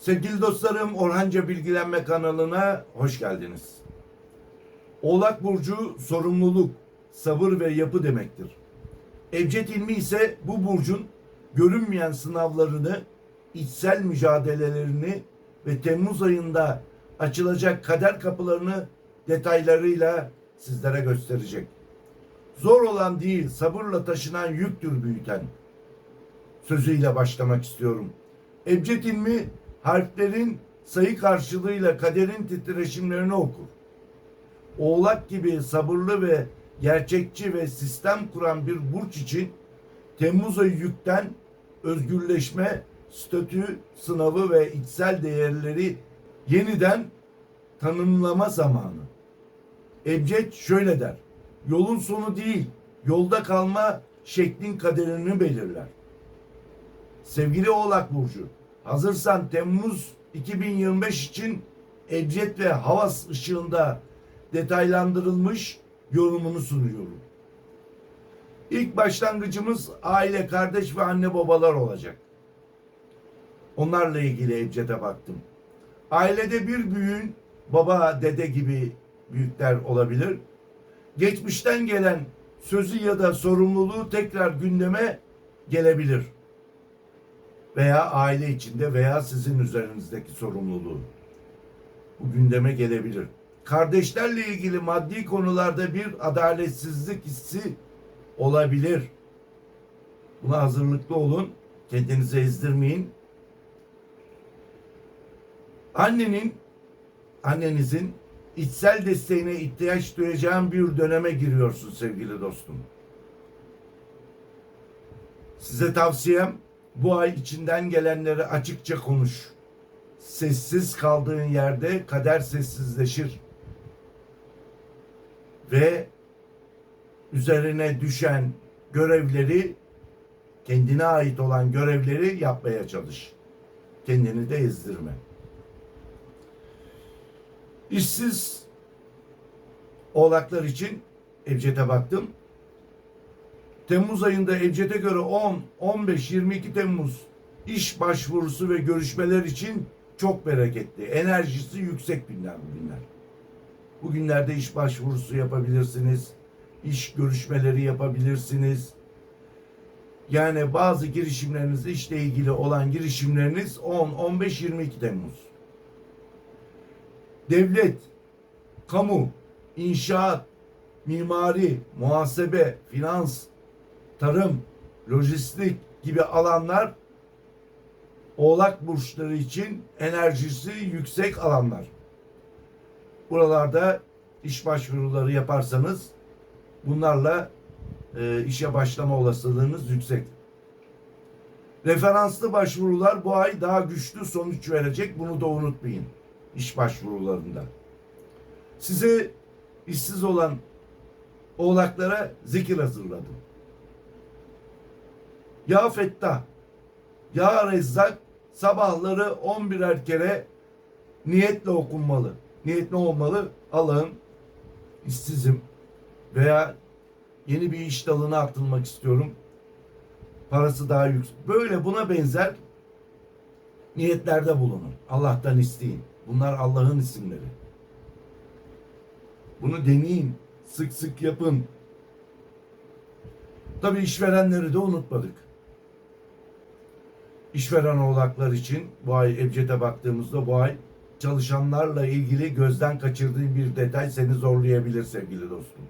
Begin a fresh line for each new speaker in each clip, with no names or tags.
Sevgili dostlarım Orhanca Bilgilenme kanalına hoş geldiniz. Oğlak Burcu sorumluluk, sabır ve yapı demektir. Ebced ilmi ise bu burcun görünmeyen sınavlarını, içsel mücadelelerini ve Temmuz ayında açılacak kader kapılarını detaylarıyla sizlere gösterecek. Zor olan değil, sabırla taşınan yüktür büyüten. Sözüyle başlamak istiyorum. Ebced ilmi harflerin sayı karşılığıyla kaderin titreşimlerini okur. Oğlak gibi sabırlı ve gerçekçi ve sistem kuran bir burç için Temmuz ayı yükten özgürleşme, statü sınavı ve içsel değerleri yeniden tanımlama zamanı. Ebced şöyle der. Yolun sonu değil, yolda kalma şeklin kaderini belirler. Sevgili Oğlak Burcu, hazırsan Temmuz 2025 için Ebced ve Havas ışığında detaylandırılmış yorumunu sunuyorum. İlk başlangıcımız aile, kardeş ve anne babalar olacak. Onlarla ilgili Ebced'e baktım. Ailede bir büyüğün baba, dede gibi büyükler olabilir. Geçmişten gelen sözü ya da sorumluluğu tekrar gündeme gelebilir. Veya aile içinde veya sizin üzerinizdeki sorumluluğu. Bu gündeme gelebilir. Kardeşlerle ilgili maddi konularda bir adaletsizlik hissi olabilir. Buna hazırlıklı olun. Kendinizi ezdirmeyin. Annenin, annenizin içsel desteğine ihtiyaç duyacağın bir döneme giriyorsun sevgili dostum. Size tavsiyem bu ay içinden gelenleri açıkça konuş. Sessiz kaldığın yerde kader sessizleşir. Ve üzerine düşen görevleri kendine ait olan görevleri yapmaya çalış. Kendini de ezdirme. İşsiz oğlaklar için Ebced'e baktım. Temmuz ayında Ebced'e göre 10, 15, 22 Temmuz iş başvurusu ve görüşmeler için çok bereketli. Enerjisi yüksek günler bugünler. Bugünlerde iş başvurusu yapabilirsiniz. iş görüşmeleri yapabilirsiniz. Yani bazı girişimleriniz işle ilgili olan girişimleriniz 10, 15, 22 Temmuz. Devlet, kamu, inşaat, mimari, muhasebe, finans, tarım, lojistik gibi alanlar Oğlak burçları için enerjisi yüksek alanlar. Buralarda iş başvuruları yaparsanız bunlarla e, işe başlama olasılığınız yüksek. Referanslı başvurular bu ay daha güçlü sonuç verecek. Bunu da unutmayın iş başvurularında. Size işsiz olan oğlaklara zikir hazırladım. Ya Fettah, Ya Rezzak sabahları 11'er kere niyetle okunmalı. Niyet ne olmalı? Allah'ım işsizim veya yeni bir iş dalına atılmak istiyorum. Parası daha yüksek. Böyle buna benzer niyetlerde bulunun. Allah'tan isteyin. Bunlar Allah'ın isimleri. Bunu deneyin. Sık sık yapın. Tabi işverenleri de unutmadık. İşveren oğlaklar için bu ay Ebced'e baktığımızda bu ay çalışanlarla ilgili gözden kaçırdığın bir detay seni zorlayabilir sevgili dostum.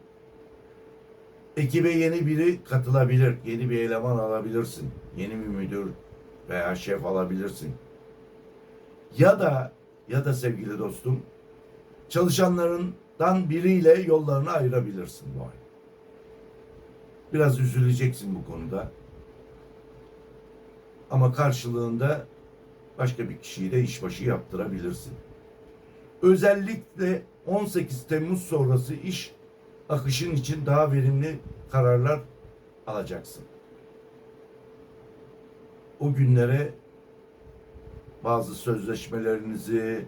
Ekibe yeni biri katılabilir. Yeni bir eleman alabilirsin. Yeni bir müdür veya şef alabilirsin. Ya da ya da sevgili dostum çalışanlarından biriyle yollarını ayırabilirsin bu ay. Biraz üzüleceksin bu konuda. Ama karşılığında başka bir kişiyi de işbaşı yaptırabilirsin. Özellikle 18 Temmuz sonrası iş akışın için daha verimli kararlar alacaksın. O günlere bazı sözleşmelerinizi,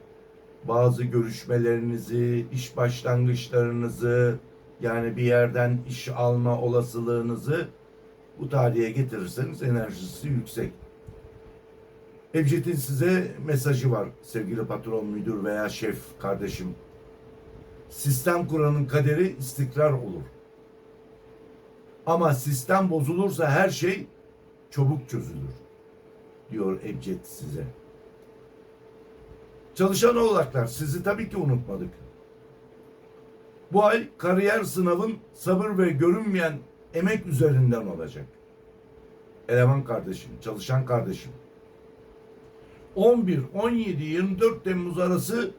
bazı görüşmelerinizi, iş başlangıçlarınızı, yani bir yerden iş alma olasılığınızı bu tarihe getirirseniz enerjisi yüksek. Ebced'in size mesajı var sevgili patron, müdür veya şef kardeşim. Sistem kuranın kaderi istikrar olur. Ama sistem bozulursa her şey çabuk çözülür. Diyor Ebced size. Çalışan oğlaklar sizi tabii ki unutmadık. Bu ay kariyer sınavın sabır ve görünmeyen emek üzerinden olacak. Eleman kardeşim, çalışan kardeşim. 11, 17, 24 Temmuz arası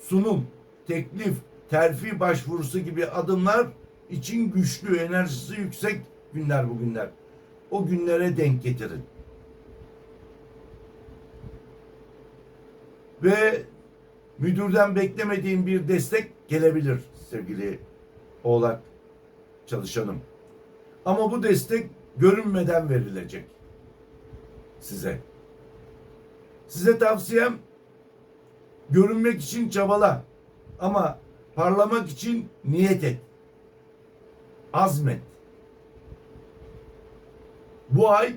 sunum, teklif, terfi başvurusu gibi adımlar için güçlü, enerjisi yüksek günler bugünler. O günlere denk getirin. Ve müdürden beklemediğin bir destek gelebilir sevgili oğlak çalışanım. Ama bu destek görünmeden verilecek size. Size tavsiyem görünmek için çabala ama parlamak için niyet et. Azmet. Bu ay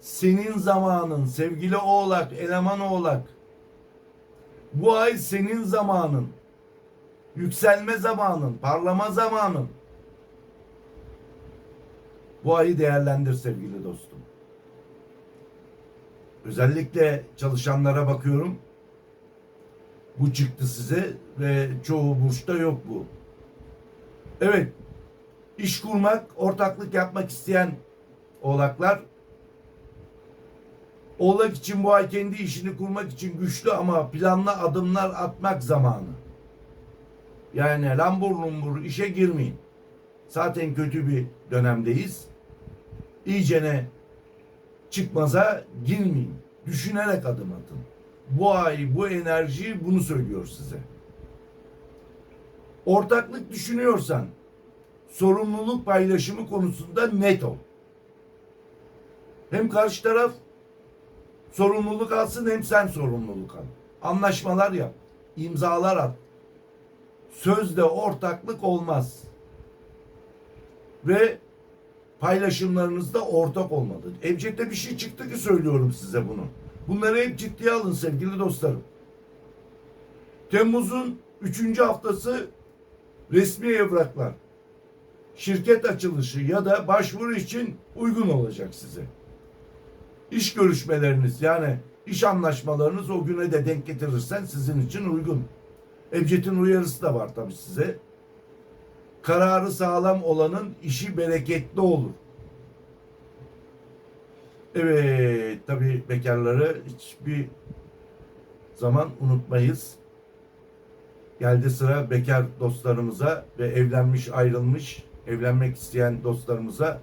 senin zamanın sevgili oğlak, eleman oğlak. Bu ay senin zamanın. Yükselme zamanın, parlama zamanın. Bu ayı değerlendir sevgili dostum. Özellikle çalışanlara bakıyorum. Bu çıktı size ve çoğu burçta yok bu. Evet, iş kurmak, ortaklık yapmak isteyen oğlaklar Oğlak için bu ay kendi işini kurmak için güçlü ama planlı adımlar atmak zamanı. Yani lambur lumbur işe girmeyin. Zaten kötü bir dönemdeyiz. İyicene çıkmaza girmeyin. Düşünerek adım atın. Bu ay bu enerji bunu söylüyor size. Ortaklık düşünüyorsan sorumluluk paylaşımı konusunda net ol. Hem karşı taraf sorumluluk alsın hem sen sorumluluk al. Anlaşmalar yap. imzalar at. Sözde ortaklık olmaz. Ve paylaşımlarınızda ortak olmalı. Evcet'te bir şey çıktı ki söylüyorum size bunu. Bunları hep ciddiye alın sevgili dostlarım. Temmuz'un üçüncü haftası resmi evraklar, şirket açılışı ya da başvuru için uygun olacak size. İş görüşmeleriniz yani iş anlaşmalarınız o güne de denk getirirsen sizin için uygun. Ebced'in uyarısı da var tabii size. Kararı sağlam olanın işi bereketli olur. Evet tabii bekarları hiçbir zaman unutmayız. Geldi sıra bekar dostlarımıza ve evlenmiş ayrılmış evlenmek isteyen dostlarımıza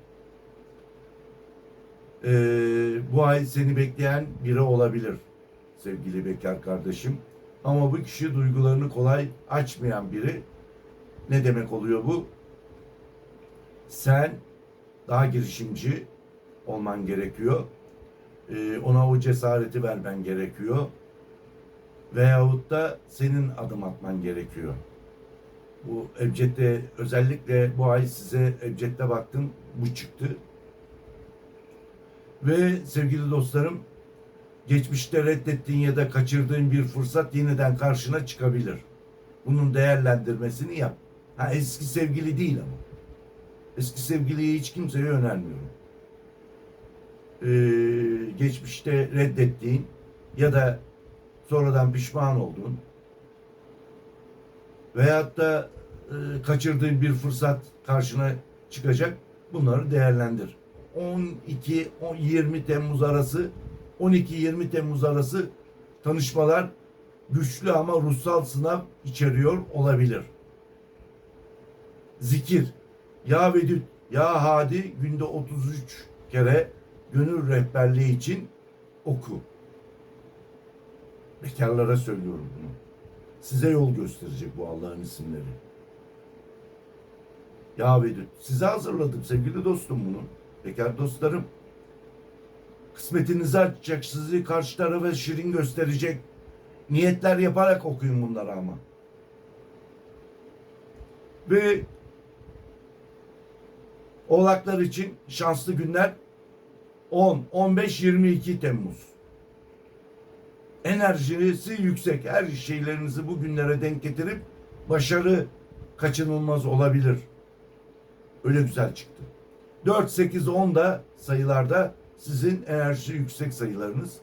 ee, bu ay seni bekleyen biri olabilir sevgili bekar kardeşim. Ama bu kişi duygularını kolay açmayan biri. Ne demek oluyor bu? Sen daha girişimci olman gerekiyor. Ee, ona o cesareti vermen gerekiyor. Veyahut da senin adım atman gerekiyor. Bu Ebced'de özellikle bu ay size Ebced'de baktım bu çıktı. Ve sevgili dostlarım geçmişte reddettiğin ya da kaçırdığın bir fırsat yeniden karşına çıkabilir. Bunun değerlendirmesini yap. Ha eski sevgili değil ama. Eski sevgiliyi hiç kimseye önermiyorum. Ee, geçmişte reddettiğin ya da sonradan pişman olduğun veyahut da e, kaçırdığın bir fırsat karşına çıkacak. Bunları değerlendir. 12 20 Temmuz arası 12-20 Temmuz arası tanışmalar güçlü ama ruhsal sınav içeriyor olabilir. Zikir Ya Vedüt Ya Hadi günde 33 kere gönül rehberliği için oku. Bekarlara söylüyorum bunu. Size yol gösterecek bu Allah'ın isimleri. Ya Vedüt. Size hazırladım sevgili dostum bunu. Bekar dostlarım. Kısmetinizi açacak, sizi karşı tarafa şirin gösterecek. Niyetler yaparak okuyun bunları ama. Ve Oğlaklar için şanslı günler 10, 15, 22 Temmuz. enerjisi yüksek. Her şeylerinizi bu günlere denk getirip başarı kaçınılmaz olabilir. Öyle güzel çıktı. 4, 8, 10 da sayılarda sizin enerjisi yüksek sayılarınız.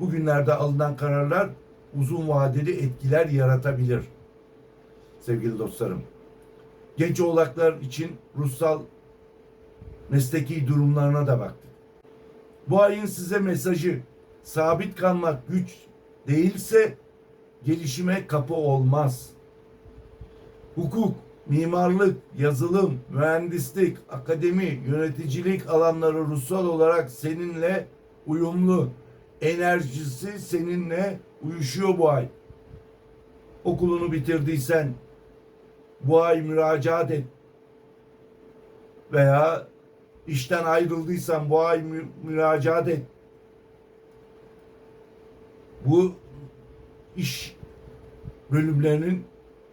Bugünlerde alınan kararlar uzun vadeli etkiler yaratabilir. Sevgili dostlarım. Genç oğlaklar için ruhsal mesleki durumlarına da baktık. Bu ayın size mesajı sabit kalmak güç değilse gelişime kapı olmaz. Hukuk, mimarlık, yazılım, mühendislik, akademi, yöneticilik alanları ruhsal olarak seninle uyumlu. Enerjisi seninle uyuşuyor bu ay. Okulunu bitirdiysen bu ay müracaat et. Veya işten ayrıldıysan bu ay mü- müracaat et. Bu iş bölümlerinin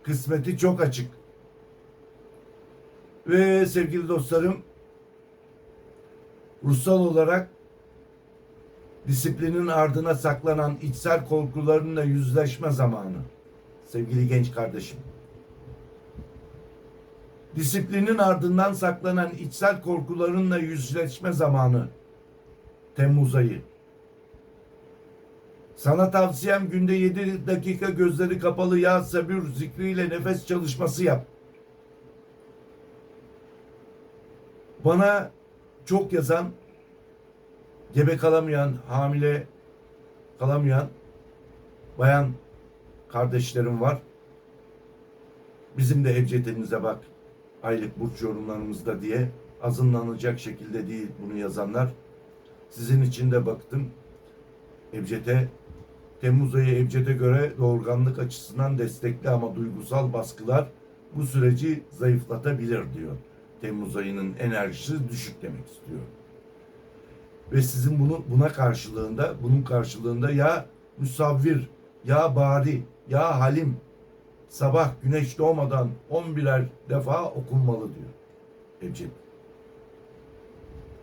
kısmeti çok açık. Ve sevgili dostlarım ruhsal olarak disiplinin ardına saklanan içsel korkularınla yüzleşme zamanı. Sevgili genç kardeşim. Disiplinin ardından saklanan içsel korkularınla yüzleşme zamanı. Temmuz ayı. Sana tavsiyem günde 7 dakika gözleri kapalı yağ sabür zikriyle nefes çalışması yap. Bana çok yazan, gebe kalamayan, hamile kalamayan bayan kardeşlerim var. Bizim de Ebced'imize bak aylık burç yorumlarımızda diye azınlanacak şekilde değil bunu yazanlar. Sizin için de baktım. Ebced'e Temmuz ayı Ebced'e göre doğurganlık açısından destekli ama duygusal baskılar bu süreci zayıflatabilir diyor. Temmuz ayının enerjisi düşük demek istiyor. Ve sizin bunu buna karşılığında, bunun karşılığında ya müsavvir, ya bari, ya halim sabah güneş doğmadan 11'er defa okunmalı diyor Ebced.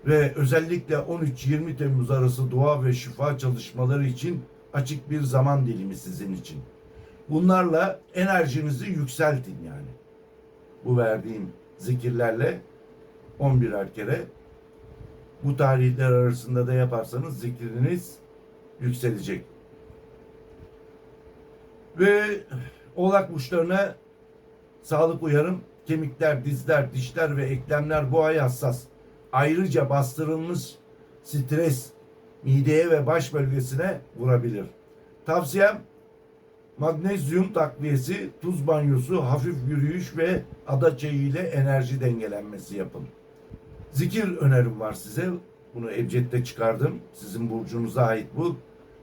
Ve özellikle 13-20 Temmuz arası dua ve şifa çalışmaları için açık bir zaman dilimi sizin için. Bunlarla enerjinizi yükseltin yani. Bu verdiğim zikirlerle 11'er kere bu tarihler arasında da yaparsanız zikriniz yükselecek. Ve oğlak burçlarına sağlık uyarım. Kemikler, dizler, dişler ve eklemler bu ay hassas. Ayrıca bastırılmış stres mideye ve baş bölgesine vurabilir. Tavsiyem magnezyum takviyesi, tuz banyosu, hafif yürüyüş ve ada çayı ile enerji dengelenmesi yapın. Zikir önerim var size. Bunu Ebced'de çıkardım. Sizin burcunuza ait bu.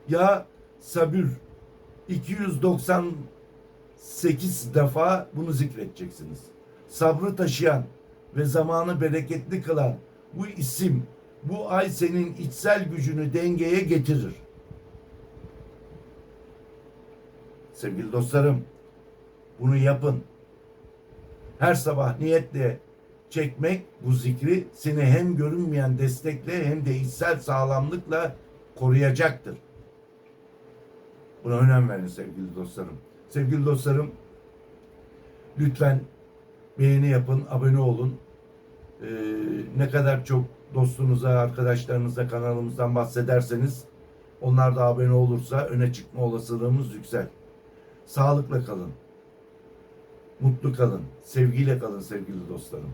Ya sabür 298 defa bunu zikredeceksiniz. Sabrı taşıyan ve zamanı bereketli kılan bu isim bu ay senin içsel gücünü dengeye getirir. Sevgili dostlarım, bunu yapın. Her sabah niyetle çekmek bu zikri seni hem görünmeyen destekle hem de içsel sağlamlıkla koruyacaktır. Buna önem verin sevgili dostlarım. Sevgili dostlarım, lütfen beğeni yapın, abone olun. Ee, ne kadar çok dostunuza, arkadaşlarınıza kanalımızdan bahsederseniz onlar da abone olursa öne çıkma olasılığımız yüksel. Sağlıkla kalın. Mutlu kalın. Sevgiyle kalın sevgili dostlarım.